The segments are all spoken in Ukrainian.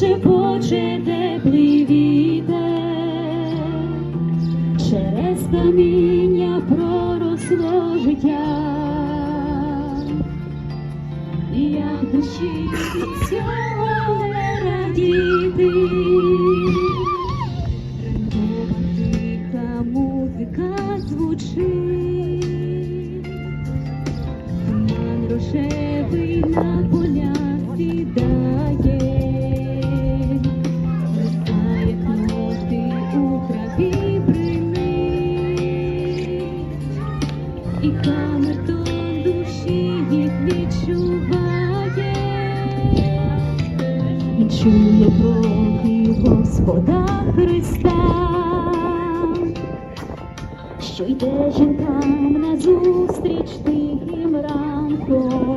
шепоче теплий вітер, через каміння проросло життя, і як душі від цього не радіти. Господа Христа, що йде жінкам назустріч тихим ранком,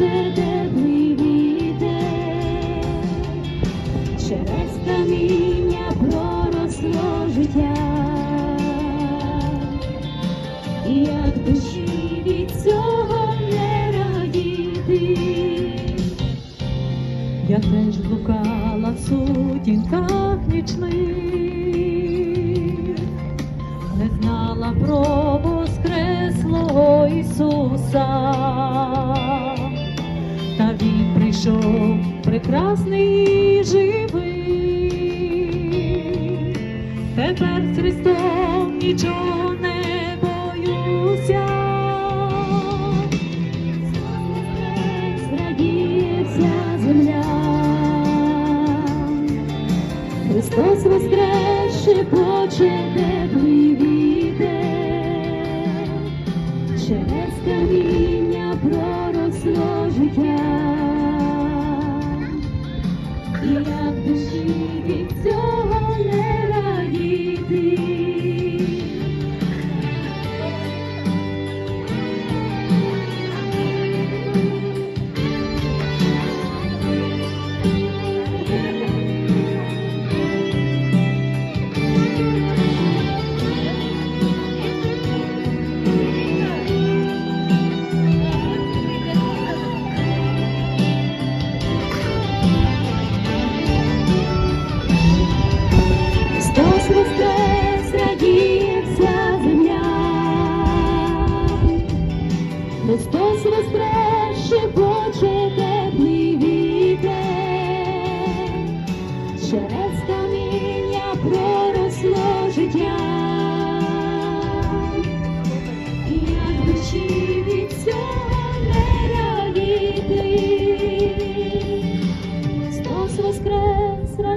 теплий вітер. Через каміння проросло життя. І як душі від цього не радіти. Я теж блукала в сутінках нічних, не знала про воскреслого Ісуса, прекрасний живий. Тепер з Христом нічого не боюся. Радіє вся земля. Христос воскрес, шепоче теплий вітер. Через каміння проросло життя. І як душі від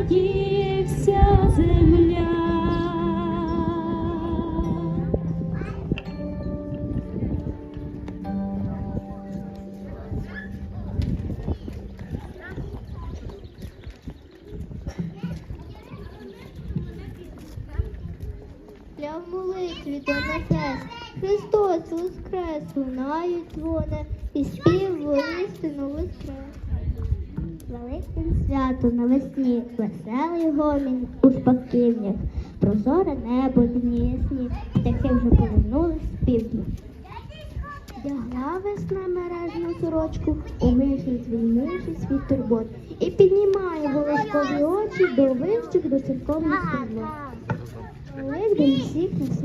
радіє земля. Молитві до небес, Христос воскрес, лунають дзвони, і спів воістину воскрес. Свято навесні, веселий гомін у спокійнях, прозоре небо днісні, птахи вже повернулись з півдня. Вдягла весна мережну сорочку, умивши звільнивши свій турбот, і піднімає волошкові очі до вищих до церковних стрілок. Великдень всіх нас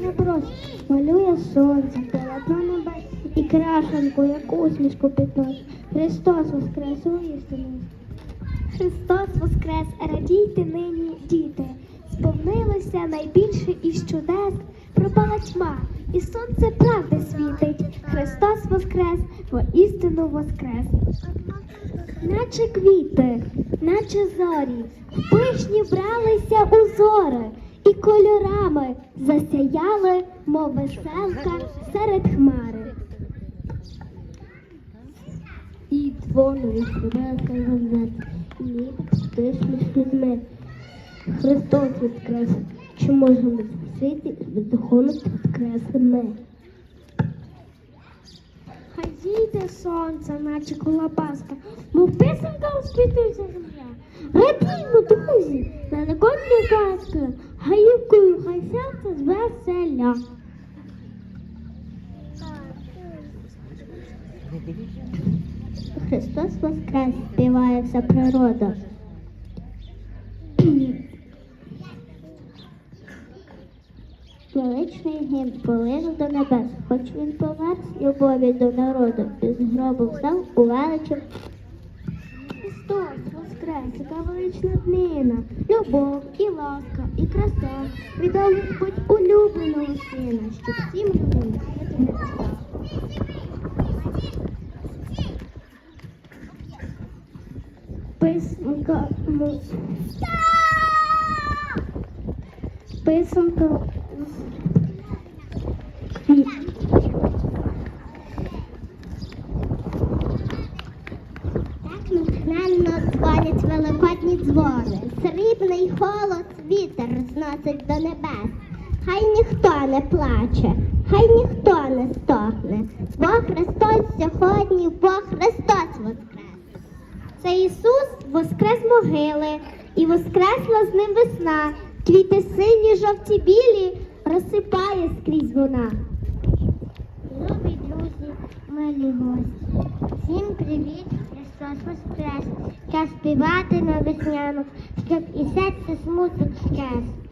на брось, малює сонце, полотно небес і крашенку, як усмішку піднос. Христос воскрес у істину. Христос воскрес, радійте нині, діти. Сповнилося найбільше із чудес, пропала тьма, і сонце правди світить. Христос воскрес, воістину воскрес. Наче квіти, наче зорі, в пишні вбралися узори, і кольорами засяяли, мов веселка серед хмари. І дзвонові співає Христос воскрес, чи можемо світі бездуховно воскресли ми. Хай зійде сонце, наче колобаска, мов писанка освітився земля. Радіймо, друзі, на великодні казки, гаївкою хай серце звеселя. Христос Воскрес співає вся природа. Величний гімн полинув до небес, хоч він помер з любові до народу, із гробу встав у величі. Христос Воскрес, яка велична днина, любов і ласка, і краса, віддав Господь улюбленого сина, щоб всім людям Писанка. му- Писанка. Так натхненно дзвонять великодні дзвони. Срібний холод вітер зносить до небес. Хай ніхто не плаче, хай ніхто не стогне. Бо Христос сьогодні, бо Христос воскрес. Це Ісус воскрес могили, і воскресла з ним весна. Квіти сині, жовті білі розсипає скрізь вона. Любі друзі, милі гості, всім привіт, Христос воскрес. Час співати на весняну, щоб і серце смуток щез.